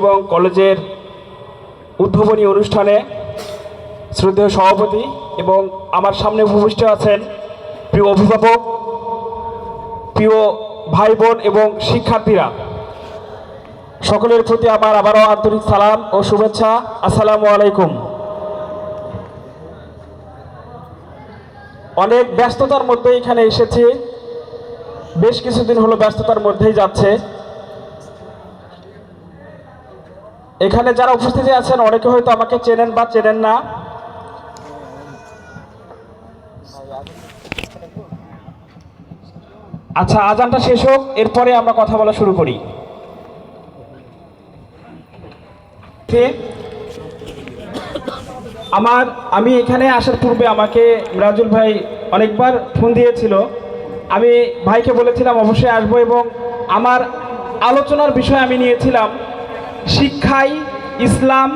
এবং কলেজের উদ্ভাবনী অনুষ্ঠানে শ্রদ্ধেয় সভাপতি এবং আমার সামনে উপবিষ্ট আছেন প্রিয় অভিভাবক, প্রিয় ভাই বোন এবং শিক্ষার্থীরা। সকলের প্রতি আমার আবারও আন্তরিক সালাম ও শুভেচ্ছা। আসসালামু আলাইকুম। অনেক ব্যস্ততার মধ্যে এখানে এসেছি। বেশ কিছুদিন হলো ব্যস্ততার মধ্যেই যাচ্ছে। এখানে যারা উপস্থিত আছেন, অনেকে হয়তো আমাকে চেনেন বা চেনেন না। আচ্ছা আজানটা শেষ হোক, এরপরে আমরা কথা বলা শুরু করি? আমার, আমি এখানে আসার পূর্বে আমাকে রাজুল ভাই অনেকবার ফোন দিয়েছিল। আমি ভাইকে বলেছিলাম, অবশ্যই আসব এবং আমার আলোচনার বিষয় আমি নিয়েছিলাম। শিক্ষাই, ইসলাম,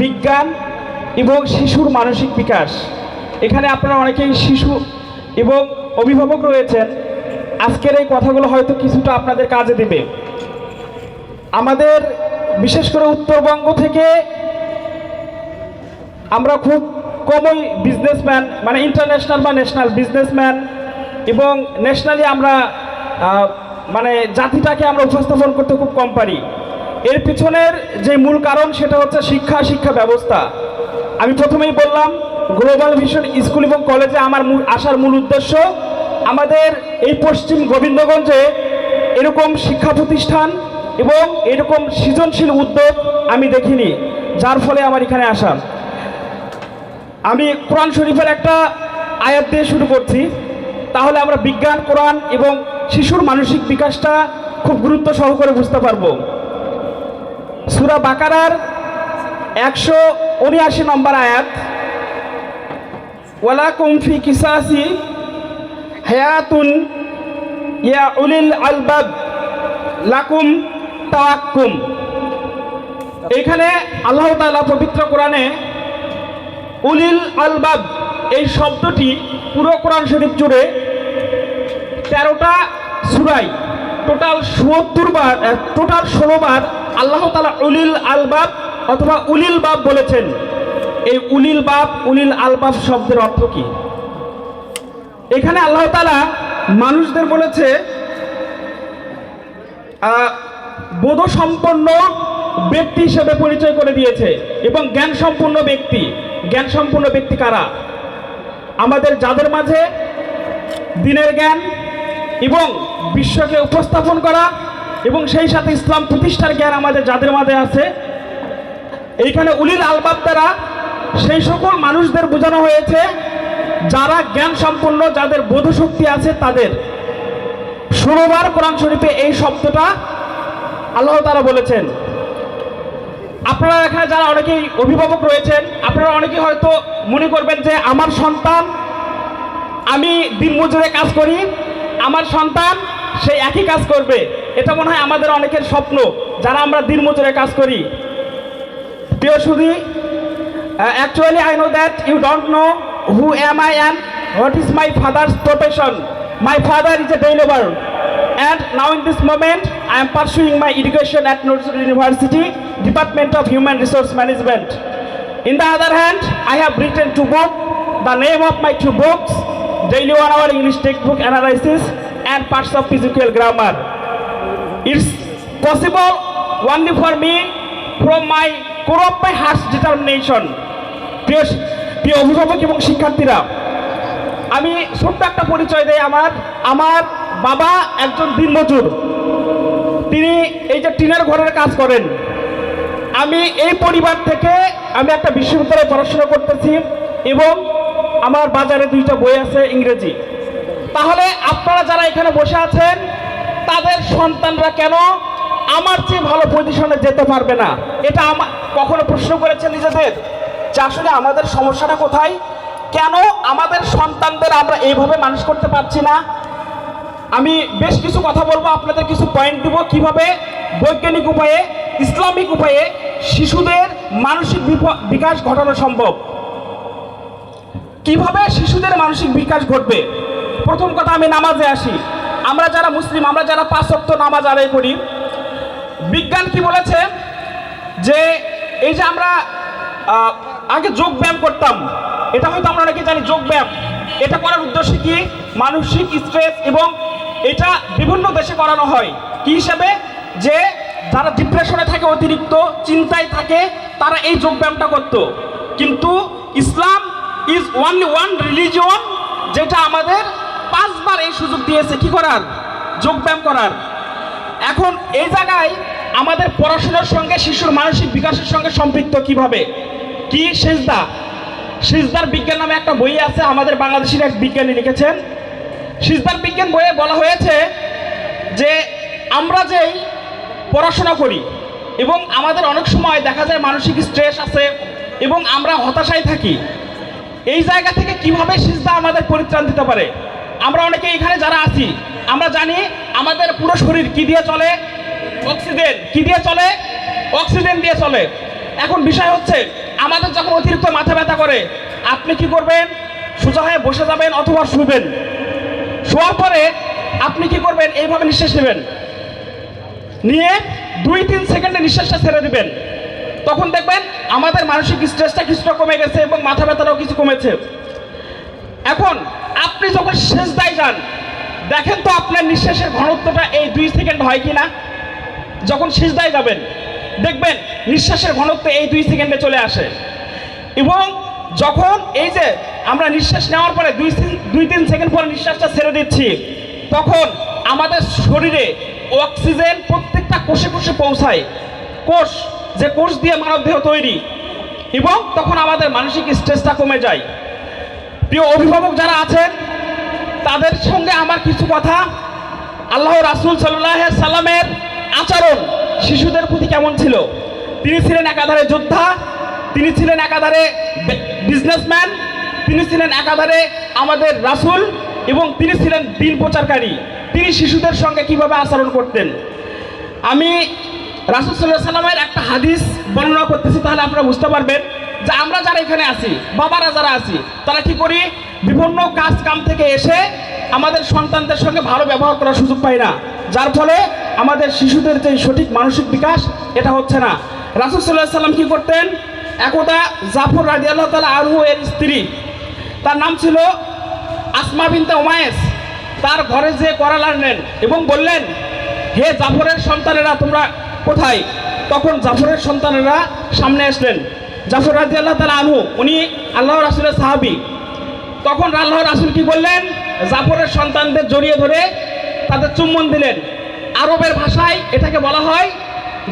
বিজ্ঞান এবং শিশুর মানসিক বিকাশ। এখানে আপনারা অনেকেই শিশু এবং অভিভাবক রয়েছেন। আজকের এই কথাগুলো হয়তো কিছুটা আপনাদের কাজে দেবে। আমাদের বিশেষ করে উত্তরবঙ্গ থেকে আমরা খুব কমই বিজনেসম্যান মানে ইন্টারন্যাশনাল বা ন্যাশনাল বিজনেসম্যান এবং ন্যাশনালি আমরা মানে জাতিটাকে আমরা উপস্থাপন করতে খুব কম পারি। এর পিছনের যে মূল কারণ সেটা হচ্ছে শিক্ষা শিক্ষা ব্যবস্থা। আমি প্রথমেই বললাম, গ্লোবাল ভিশন স্কুল এবং কলেজে আমার মূল, আসার মূল উদ্দেশ্য আমাদের এই পশ্চিম গোবিন্দগঞ্জে এরকম শিক্ষা প্রতিষ্ঠান এবং এরকম সৃজনশীল উদ্যোগ আমি দেখিনি, যার ফলে আমার এখানে আসা। আমি কোরআন শরীফের একটা আয়াত দিয়ে শুরু করছি। তাহলে আমরা বিজ্ঞান, কোরআন এবং শিশুর মানসিক বিকাশটা খুব গুরুত্ব সহকারে বুঝতে পারব। সুরা বাকারার একশো উনআশি নম্বর আয়াত। ওয়ালা কুমফি কিসাসি হায়াতুন ইয়া উলিল আলবাব লাকুম তাওয়াক্কুম। এখানে আল্লাহ তাআলা পবিত্র কোরআনে উলিল আলবাব এই শব্দটি পুরো কোরআন শরীফ জুড়ে তেরোটা সুরাই টোটাল সুয়ত্তর বার টোটাল ষোলো বার আল্লাহ তালা উলিল আলবাব অথবা উলিল বাব বলেছেন। এই উলিল বাব, উলিল আলবাব শব্দের অর্থ কি? এখানে আল্লাহ তালা মানুষদের বলেছে বোধসম্পন্ন ব্যক্তি হিসেবে পরিচয় করে দিয়েছে এবং জ্ঞান সম্পন্ন ব্যক্তি। জ্ঞান সম্পন্ন ব্যক্তি কারা? আমাদের যাদের মাঝে দিনের জ্ঞান এবং বিশ্বকে উপস্থাপন করা এবং সেই সাথে ইসলাম প্রতিষ্ঠার জ্ঞান আমাদের যাদের মাঝে আছে। এইখানে উলিল আলবাব দ্বারা সেই সকল মানুষদের বোঝানো হয়েছে, যারা জ্ঞান সম্পন্ন, যাদের বোধশক্তি আছে তাদের। ষোলোবার কোরআন শরীফে এই শব্দটা আল্লাহ তারা বলেছেন। আপনারা এখানে যারা অনেকেই অভিভাবক রয়েছেন, আপনারা অনেকেই হয়তো মনে করবেন যে আমার সন্তান, আমি দিনমজুরে কাজ করি, আমার সন্তান সেই একই কাজ করবে। এটা মনে হয় আমাদের অনেকের স্বপ্ন, যারা আমরা দিন মজুরে কাজ করি। প্রিয় শুধু actually I know that you don't know who am I am what is my father's profession my father is a day labour and now in this moment I am pursuing my education at নোটসুর university department of human resource management in the other hand I have written two book the name of my two books daily one hour English text book analysis and Parts of Physical Grammar. It's possible, only for me, from my core of my heart's determination. প্রিয় অভিভাবক এবং শিক্ষার্থীরা, আমি ছোট্ট একটা পরিচয় দেই আমার আমার বাবা একজন দিনমজুর তিনি এই যে টিনের ঘরের কাজ করেন আমি এই পরিবার থেকে আমি একটা বিশ্ববিদ্যালয়ে পড়াশোনা করতেছি এবং আমার বাজারে দুইটা বই আছে ইংরেজি তাহলে আপনারা যারা এখানে বসে আছেন, তাদের সন্তানরা কেন আমার চেয়ে ভালো পজিশনে যেতে পারবে না? এটা আমার কখনো প্রশ্ন করেছেন নিজেদের? যে আসলে আমাদের সমস্যাটা কোথায়? কেন আমাদের সন্তানদের আমরা এইভাবে মানুষ করতে পারছি না? আমি বেশ কিছু কথা বলব, আপনাদের কিছু পয়েন্ট দেবো কীভাবে বৈজ্ঞানিক উপায়ে, ইসলামিক উপায়ে শিশুদের মানসিক বিকাশ ঘটানো সম্ভব? কীভাবে শিশুদের মানসিক বিকাশ ঘটবে? প্রথম কথা আমি নামাজে আসি। আমরা যারা মুসলিম, আমরা যারা পাঁচ ওয়াক্ত নামাজ আদায় করি, বিজ্ঞান কি বলেছে? যে এই যে আমরা আগে যোগ ব্যায়াম করতাম, এটা হয়তো আমরা অনেকে জানি যোগ ব্যায়াম। এটা করার উদ্দেশ্য কি? মানসিক স্ট্রেস এবং এটা বিভিন্ন দেশে করানো হয়। কি হিসাবে? যে যারা ডিপ্রেশনে থাকে অতিরিক্ত, চিন্তায় থাকে, তারা এই যোগ ব্যায়ামটা করতো। কিন্তু Islam is only one religion যেটা আমাদের পাঁচবার এই সুযোগ দিয়েছে, কি করার? যোগ ব্যায়াম করার। এখন এই জায়গায় আমাদের পড়াশোনার সঙ্গে শিশুর মানসিক বিকাশের সঙ্গে সম্পৃক্ত কীভাবে? কি সেজদা? সিজদার বিজ্ঞান নামে একটা বই আছে, আমাদের বাংলাদেশের এক বিজ্ঞানী লিখেছেন। সিজদার বিজ্ঞান বইয়ে বলা হয়েছে যে, আমরা যেই পড়াশোনা করি এবং আমাদের অনেক সময় দেখা যায় মানসিক স্ট্রেস আছে এবং আমরা হতাশায় থাকি, এই জায়গা থেকে কীভাবে সিজদা আমাদের পরিত্রাণ দিতে পারে? অনেকে এখানে যারা আছি আমরা জানি আমাদের পুরো শরীর কি দিয়ে চলে? অক্সিজেন। কি দিয়ে চলে? অক্সিজেন দিয়ে চলে। এখন বিষয় হচ্ছে আমাদের যখন অতিরিক্ত মাথা ব্যথা করে আপনি কি করবেন? সোজা হয়ে বসে যাবেন অথবা শুবেন। শোয়ার পরে আপনি কি করবেন? এইভাবে নিঃশ্বাস নেবেন। নিয়ে দুই তিন সেকেন্ডে নিঃশ্বাসটা ছেড়ে দিবেন। তখন দেখবেন আমাদের মানসিক স্ট্রেসটা কিছুটা কমে গেছে এবং মাথা ব্যথাটাও কিছু কমেছে। এখন আপনি যখন শেষ দায় যান, দেখেন তো আপনার নিঃশ্বাসের ঘনত্বটা এই দুই সেকেন্ড হয় কি না যখন শেষ দায় যাবেন, দেখবেন নিঃশ্বাসের ঘনত্ব এই দুই সেকেন্ডে চলে আসে। এবং যখন এই যে আমরা নিঃশ্বাস নেওয়ার পরে দুই দুই তিন সেকেন্ড পরে নিঃশ্বাসটা ছেড়ে দিচ্ছি, তখন আমাদের শরীরে অক্সিজেন প্রত্যেকটা কোষে কোষে পৌঁছায়। কোষ, যে কোষ দিয়ে মানবদেহ তৈরি, এবং তখন আমাদের মানসিক স্ট্রেসটা কমে যায়। প্রিয় অভিভাবক যারা আছেন, তাদের সঙ্গে আমার কিছু কথা। আল্লাহ রাসুল সাল্লাহ সাল্লামের আচরণ শিশুদের প্রতি কেমন ছিল? তিনি ছিলেন একাধারে যোদ্ধা, তিনি ছিলেন একাধারে বিজনেসম্যান তিনি ছিলেন একাধারে আমাদের রাসূল এবং তিনি ছিলেন দিন প্রচারকারী। তিনি শিশুদের সঙ্গে কীভাবে আচরণ করতেন? আমি রাসুল সাল্লাহ সাল্লামের একটা হাদিস বর্ণনা করতেছি, তাহলে আপনারা বুঝতে পারবেন। যে আমরা যারা এখানে আছি, বাবারা যারা আছি, তারা কি করি? বিভিন্ন কাজ কাম থেকে এসে আমাদের সন্তানদের সঙ্গে ভালো ব্যবহার করার সুযোগ পাই না। যার ফলে আমাদের শিশুদের যে সঠিক মানসিক বিকাশ, এটা হচ্ছে না। রাসুল সাল্লাহ সাল্লাম কি করতেন? একদা জাফর রাজি আল্লাহ তালা আরহু এর স্ত্রী, তার নাম ছিল আসমা বিনতে ওমায়েস তার ঘরে যে করাল আনলেন এবং বললেন, হে জাফরের সন্তানেরা, তোমরা কোথায়? তখন জাফরের সন্তানেরা সামনে আসলেন। জাফর রাজি আল্লাহ তালা আনহু, উনি আল্লাহ রাসুলের সাহাবি। তখন আল্লাহ রাসুল কি করলেন? জাফরের সন্তানদের জড়িয়ে ধরে তাদের চুম্বন দিলেন। আরবের ভাষায় এটাকে বলা হয়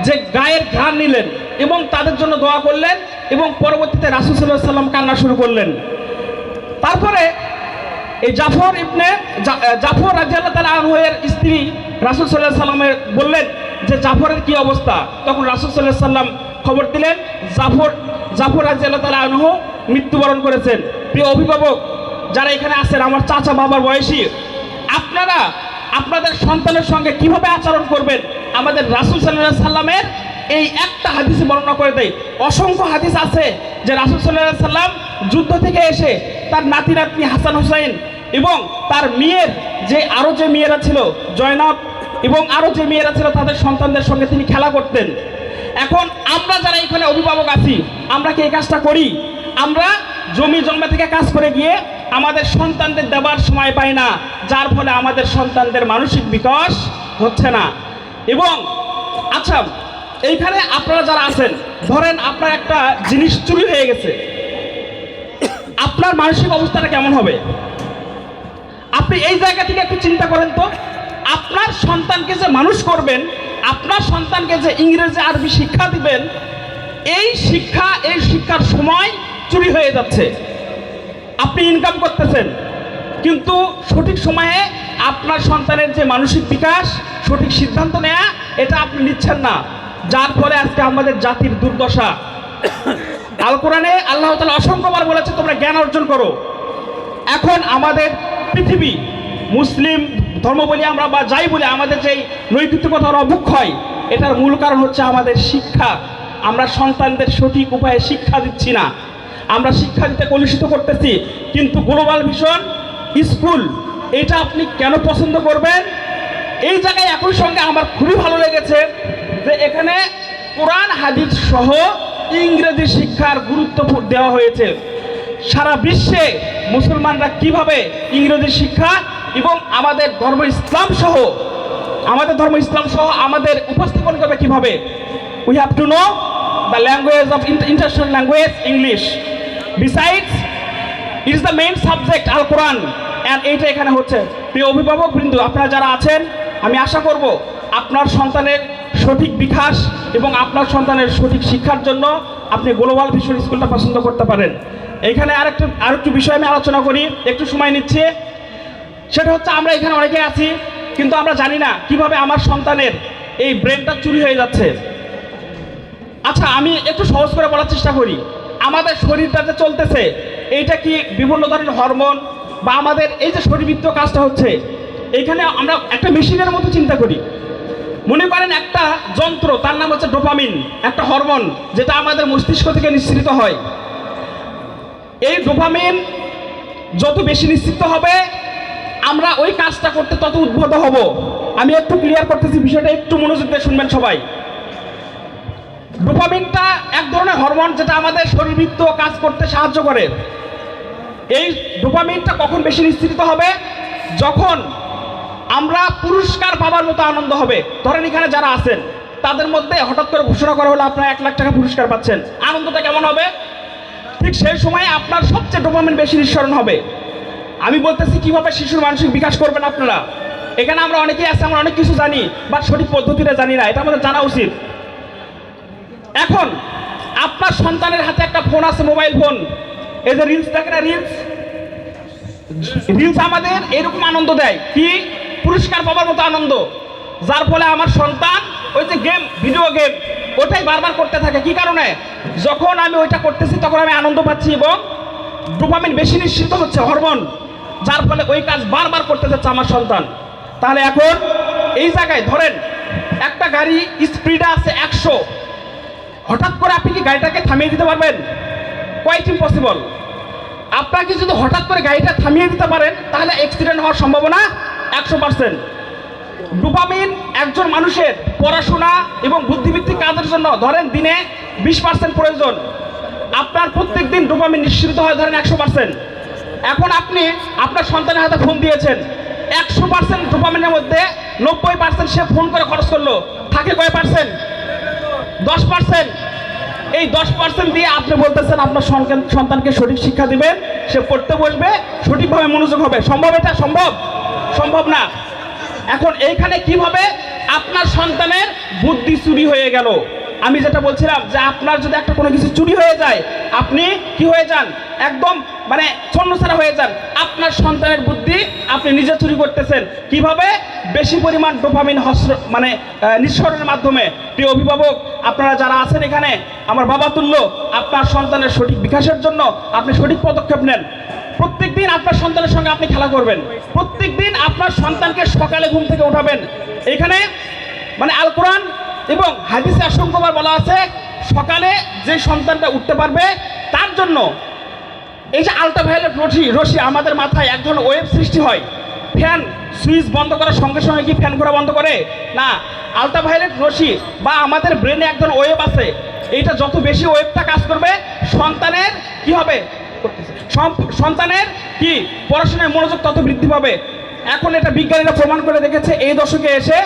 যে গায়ের ঘ্রাণ নিলেন এবং তাদের জন্য দোয়া করলেন এবং পরবর্তীতে রাসুল সাল্লাহ সাল্লাম কান্না শুরু করলেন। তারপরে এই জাফর ইবনে জাফর রাজিয়াল্লাহ তালা আনহুয়ের স্ত্রী রাসুল সাল্লাহ সাল্লামের বললেন যে জাফরের কি অবস্থা? তখন রাসুল সাল্লাহ সাল্লাম খবর দিলেন, জাফর জাফর রাজিয়াল্লাহ তালা আনহু মৃত্যুবরণ করেছেন। প্রিয় অভিভাবক, যারা এখানে আছেন, আমার চাচা বাবার বয়সী, আপনারা আপনাদের সন্তানের সঙ্গে কীভাবে আচরণ করবেন? আমাদের রাসুল সাল্লাহ সাল্লামের এই একটা হাদিসে বর্ণনা করে দেয়। অসংখ্য হাদিস আছে যে রাসুল সাল্লাহ সাল্লাম যুদ্ধ থেকে এসে তার নাতি নাতনি হাসান হুসাইন এবং তার মেয়ের যে আরও যে মেয়েরা ছিল, জয়নাব এবং আরও যে মেয়েরা ছিল, তাদের সন্তানদের সঙ্গে তিনি খেলা করতেন। এখন আমরা যারা এখানে অভিভাবক আছি, আমরা কি এই কাজটা করি? আমরা জমি জমা থেকে কাজ করে গিয়ে আমাদের সন্তানদের দেবার সময় পাই না, যার ফলে আমাদের সন্তানদের মানসিক বিকাশ হচ্ছে না। এবং আচ্ছা এইখানে আপনারা যারা আছেন, ধরেন আপনার একটা জিনিস চুরি হয়ে গেছে। আপনার মানসিক অবস্থাটা কেমন হবে? আপনি এই জায়গা থেকে একটু চিন্তা করেন তো, আপনার সন্তানকে যে মানুষ করবেন আপনার সন্তানকে যে ইংরেজি, আরবি শিক্ষা দিবেন, এই শিক্ষা, এই শিক্ষার সময় চুরি হয়ে যাচ্ছে। আপনি ইনকাম করতেছেন, কিন্তু সঠিক সময়ে আপনার সন্তানের যে মানসিক বিকাশ, সঠিক সিদ্ধান্ত নেওয়া এটা আপনি নিচ্ছেন না। যার ফলে আজকে আমাদের জাতির দুর্দশা। আল কোরআনে আল্লাহ তালা অসংখ্যবার বলেছে, তোমরা জ্ঞান অর্জন করো। এখন আমাদের পৃথিবী মুসলিম ধর্ম বলি আমরা বা যাই বলি, আমাদের যেই নৈতিকতার অবক্ষয় এটার মূল কারণ হচ্ছে আমাদের শিক্ষা। আমরা সন্তানদের সঠিক উপায়ে শিক্ষা দিচ্ছি না। আমরা শিক্ষা দিতে কলুষিত করতেছি, কিন্তু গ্লোবাল ভিশন, স্কুল, এটা আপনি কেন পছন্দ করবেন? এই জায়গায় একই সঙ্গে আমার খুবই ভালো লেগেছে যে এখানে কোরআন, হাদিস সহ ইংরেজি শিক্ষার গুরুত্ব দেওয়া হয়েছে। সারা বিশ্বে মুসলমানরা কীভাবে ইংরেজি শিক্ষা এবং আমাদের ধর্ম ইসলাম সহ, আমাদের ধর্ম ইসলাম সহ আমাদের উপস্থাপন করবে কীভাবে? We have to know the language of international language English besides it is the main subject al Quran and এইটা এখানে হচ্ছে। প্রিয় অভিভাবক বৃন্দ, আপনারা যারা আছেন, আমি আশা করব আপনার সন্তানের সঠিক বিকাশ এবং আপনার সন্তানের সঠিক শিক্ষার জন্য আপনি গ্লোবাল ভিশন স্কুলটা পছন্দ করতে পারেন। এখানে আরেকটু আরেকটু বিষয় আমি আলোচনা করি, একটু সময় নিচ্ছে। সেটা হচ্ছে আমরা এখানে অনেকে আছি, কিন্তু আমরা জানি না কীভাবে আমার সন্তানের এই ব্রেনটা চুরি হয়ে যাচ্ছে। আচ্ছা আমি একটু সহজ করে বলার চেষ্টা করি। আমাদের শরীরটা যে চলতেছে, এইটা কি বিভিন্ন ধরনের হরমোন বা আমাদের এই যে শরীরবৃত্ত কাজটা হচ্ছে এইখানে আমরা একটা মেশিনের মতো চিন্তা করি। মনে করেন একটা যন্ত্র, তার নাম হচ্ছে ডোপামিন, একটা হরমোন, যেটা আমাদের মস্তিষ্ক থেকে নিঃসৃত হয়। এই ডোপামিন যত বেশি নিশ্চিত হবে, আমরা ওই কাজটা করতে তত উদ্বুদ্ধ হব। আমি একটু ক্লিয়ার করতেছি, বিষয়টা একটু মনোযোগ দিয়ে শুনবেন সবাই। ডোপামিনটা এক ধরনের হরমোন যেটা আমাদের শরীরবৃত্ত কাজ করতে সাহায্য করে। এই ডোপামিনটা কখন বেশি নিশ্চিত হবে? যখন আমরা পুরস্কার পাওয়ার মতো আনন্দ হবে। ধরেন এখানে যারা আছেন, তাদের মধ্যে হঠাৎ করে ঘোষণা করা হলো, আপনারা এক লাখ টাকা পুরস্কার পাচ্ছেন। আনন্দটা কেমন হবে? ঠিক সেই সময় আপনার সবচেয়ে ডোপামিন বেশি নিঃসরণ হবে। আমি বলতেছি, কীভাবে শিশুর মানসিক বিকাশ করবেন আপনারা? এখানে আমরা অনেকেই আছে, আমরা অনেক কিছু জানি, বা সঠিক পদ্ধতিটা জানি না, এটা আমাদের জানা উচিত। এখন, আপনার সন্তানের হাতে একটা ফোন আছে মোবাইল ফোন এই যে রিলস দেখে না রিলস রিলস আমাদের এরকম আনন্দ দেয়। কি? পুরস্কার পাওয়ার মতো আনন্দ। যার ফলে আমার সন্তান ওই যে গেম ভিডিও গেম ওটাই বারবার করতে থাকে। কি কারণে? যখন আমি ওইটা করতেছি, তখন আমি আনন্দ পাচ্ছি এবং ডোপামিন বেশি নিশ্চিত হচ্ছে হরমোন যার ফলে ওই কাজ বারবার করতে যাচ্ছে আমার সন্তান। তাহলে এখন এই জায়গায় ধরেন, একটা গাড়ি স্পিডে আছে একশো। হঠাৎ করে আপনি কি গাড়িটাকে থামিয়ে দিতে পারবেন? কোয়াইট ইম্পসিবল আপনাকে যদি হঠাৎ করে গাড়িটা থামিয়ে দিতে পারেন, তাহলে অ্যাক্সিডেন্ট হওয়ার সম্ভাবনা একশো পার্সেন্ট ডোপামিন একজন মানুষের পড়াশোনা এবং বুদ্ধিভিত্তিক কাজের জন্য ধরেন দিনে বিশ পার্সেন্ট প্রয়োজন। আপনার প্রত্যেক দিন ডোপামিন নিঃসৃত হয় ধরেন একশো পার্সেন্ট এখন আপনি আপনার সন্তানের হাতে ফোন দিয়েছেন। একশো পার্সেন্ট ডোপামিনের মধ্যে নব্বই পার্সেন্ট সে ফোন করে খরচ করল। থাকে কয় পার্সেন্ট দশ পার্সেন্ট এই দশ পার্সেন্ট দিয়ে আপনি বলতেছেন আপনার সন্তান- সন্তানকে সঠিক শিক্ষা দিবেন, সে পড়তে বসবে, সঠিকভাবে মনোযোগ হবে। সম্ভব এটা? সম্ভব? সম্ভব না? এখন এইখানে কীভাবে আপনার সন্তানের বুদ্ধি চুরি হয়ে গেল? আমি যেটা বলছিলাম যে আপনার যদি একটা কোনো কিছু চুরি হয়ে যায়, আপনি কি হয়ে যান? একদম মানে ছন্নছাড়া হয়ে যান। আপনার সন্তানের বুদ্ধি আপনি নিজে চুরি করতেছেন। কীভাবে? বেশি পরিমাণ ডোপামিন হস্র মানে নিঃসরণের মাধ্যমে। প্রিয় অভিভাবক, আপনারা যারা আছেন এখানে, আমার বাবা তুল্য, আপনার সন্তানের সঠিক বিকাশের জন্য আপনি সঠিক পদক্ষেপ নেন। আপনার সন্তানের সঙ্গে আপনি খেলা করবেন। প্রত্যেক দিন আপনার সন্তানকে সকালে ঘুম থেকে উঠাবেন এখানে মানে আল কোরআন এবং হাদিসে অসংখ্যবার বলা আছে, সকালে যে সন্তানটা উঠতে পারবে, তার জন্য এই যে আলট্রাভায়োলেট রশি রশি আমাদের মাথায় এক ধরনের ওয়েব সৃষ্টি হয়। ফ্যান, সুইচ বন্ধ করার সঙ্গে সঙ্গে কি ফ্যান ঘোরা বন্ধ করে? না আলট্রাভায়োলেট রশি বা আমাদের ব্রেনে এক ধরনের ওয়েব আছে। এইটা যত বেশি ওয়েবটা কাজ করবে, সন্তানের কি হবে? সম- সন্তানের কি? পড়াশোনায় মনোযোগ তত বৃদ্ধি পাবে? এখন এটা বিজ্ঞানীরা প্রমাণ করে দেখেছে এই দশকে এসে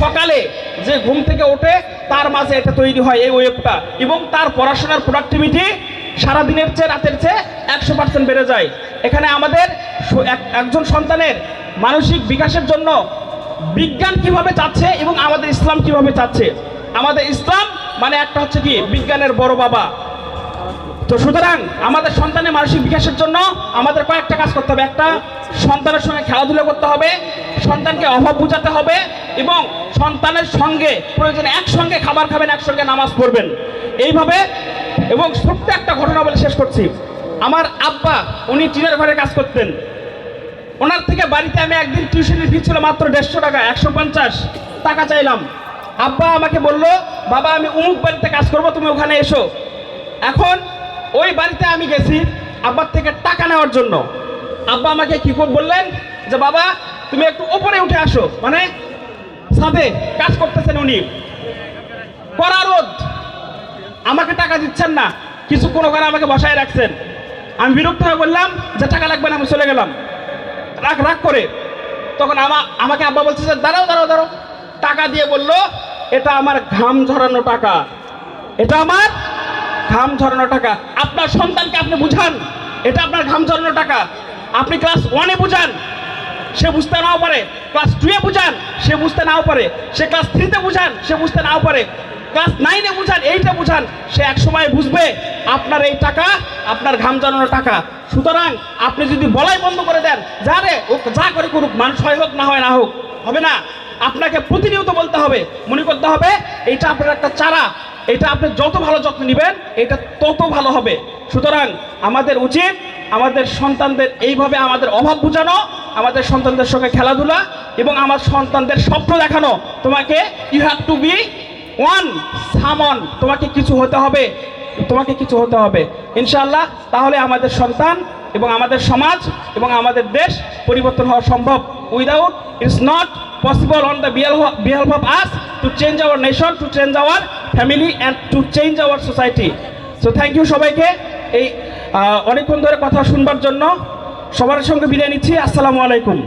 সকালে যে ঘুম থেকে ওঠে, তার মাঝে এটা তৈরি হয় এই ওয়েবটা। এবং তার পড়াশোনার প্রোডাক্টিভিটি সারাদিনের চেয়ে রাতের চেয়ে একশো পার্সেন্ট বেড়ে যায়। এখানে আমাদের এক- একজন সন্তানের মানসিক বিকাশের জন্য বিজ্ঞান কীভাবে চাচ্ছে এবং আমাদের ইসলাম কীভাবে চাচ্ছে? আমাদের ইসলাম মানে একটা হচ্ছে কি? বিজ্ঞানের বড় বাবা। তো সুতরাং আমাদের সন্তানের মানসিক বিকাশের জন্য আমাদের কয়েকটা কাজ করতে হবে। একটা, সন্তানের সঙ্গে খেলাধুলা করতে হবে, সন্তানকে অভাব বোঝাতে হবে এবং সন্তানের সঙ্গে প্রয়োজনে একসঙ্গে খাবার খাবেন, একসঙ্গে নামাজ পড়বেন। এইভাবে এবং ছোট্ট একটা ঘটনা বলে শেষ করছি। আমার আব্বা, উনি টিনের ঘরে কাজ করতেন। ওনার থেকে বাড়িতে আমি একদিন টিউশনের ফি ছিল মাত্র দেড়শো টাকা, একশো পঞ্চাশ টাকা চাইলাম। আব্বা আমাকে বলল, বাবা, আমি উমুক বাড়িতে কাজ করব, তুমি ওখানে এসো। এখন ওই বাড়িতে আমি গেছি আব্বার থেকে টাকা নেওয়ার জন্য। আব্বা আমাকে কি করে বললেন? যে বাবা, তুমি একটু ওপরে উঠে আসো। মানে ছাদে কাজ করতেছেন উনি। কড়া রোদ। আমাকে টাকা দিচ্ছেন না। কিছু কোনো কারণে আমাকে বসায় রাখছেন। আমি বিরক্ত হয়ে বললাম, যে টাকা লাগবে না, আমি চলে গেলাম। রাগ রাগ করে। তখন আমা, আমাকে আব্বা বলছে যে, দাঁড়াও দাঁড়াও দাঁড়াও। টাকা দিয়ে বলল, এটা আমার ঘাম ঝরানো টাকা। এটা আমার ঘাম ঝরানো টাকা। আপনার সন্তানকে আপনি বুঝান। এটা আপনার ঘাম ঝরানো টাকা। আপনি ক্লাস ওয়ানে বুঝান, সে বুঝতে নাও পারে। ক্লাস টুয়ে বুঝান, সে বুঝতে নাও পারে। সে ক্লাস থ্রিতে বুঝান, সে বুঝতে নাও পারে। ক্লাস নাইনে বুঝান এইটা বুঝান, সে এক সময় বুঝবে আপনার এই টাকা, আপনার ঘাম জানানোর টাকা। সুতরাং আপনি যদি বলাই বন্ধ করে দেন, যা রে, ও যা করে করুক মানুষ হয় হোক, না হয় না হোক, হবে না। আপনাকে প্রতিনিয়ত বলতে হবে, মনে করতে হবে, এইটা আপনার একটা চারা। এটা আপনি যত ভালো যত্ন নেবেন, এটা তত ভালো হবে। সুতরাং আমাদের উচিত আমাদের সন্তানদের এইভাবে আমাদের অভাব বোঝানো, আমাদের সন্তানদের সঙ্গে খেলাধুলা এবং আমার সন্তানদের স্বপ্ন দেখানো। তোমাকে you have to be one someone তোমাকে কিছু হতে হবে, তোমাকে কিছু হতে হবে। ইনশাআল্লাহ, তাহলে আমাদের সন্তান এবং আমাদের সমাজ এবং আমাদের দেশ পরিবর্তন হওয়া সম্ভব। Without it's not possible on the behalf of us to change our nation to change our family and to change our society so thank you সবাইকে। এই অনেকক্ষণ ধরে কথা শুনবার জন্য সবার সঙ্গে বিদায় নিচ্ছি। আসসালামু আলাইকুম।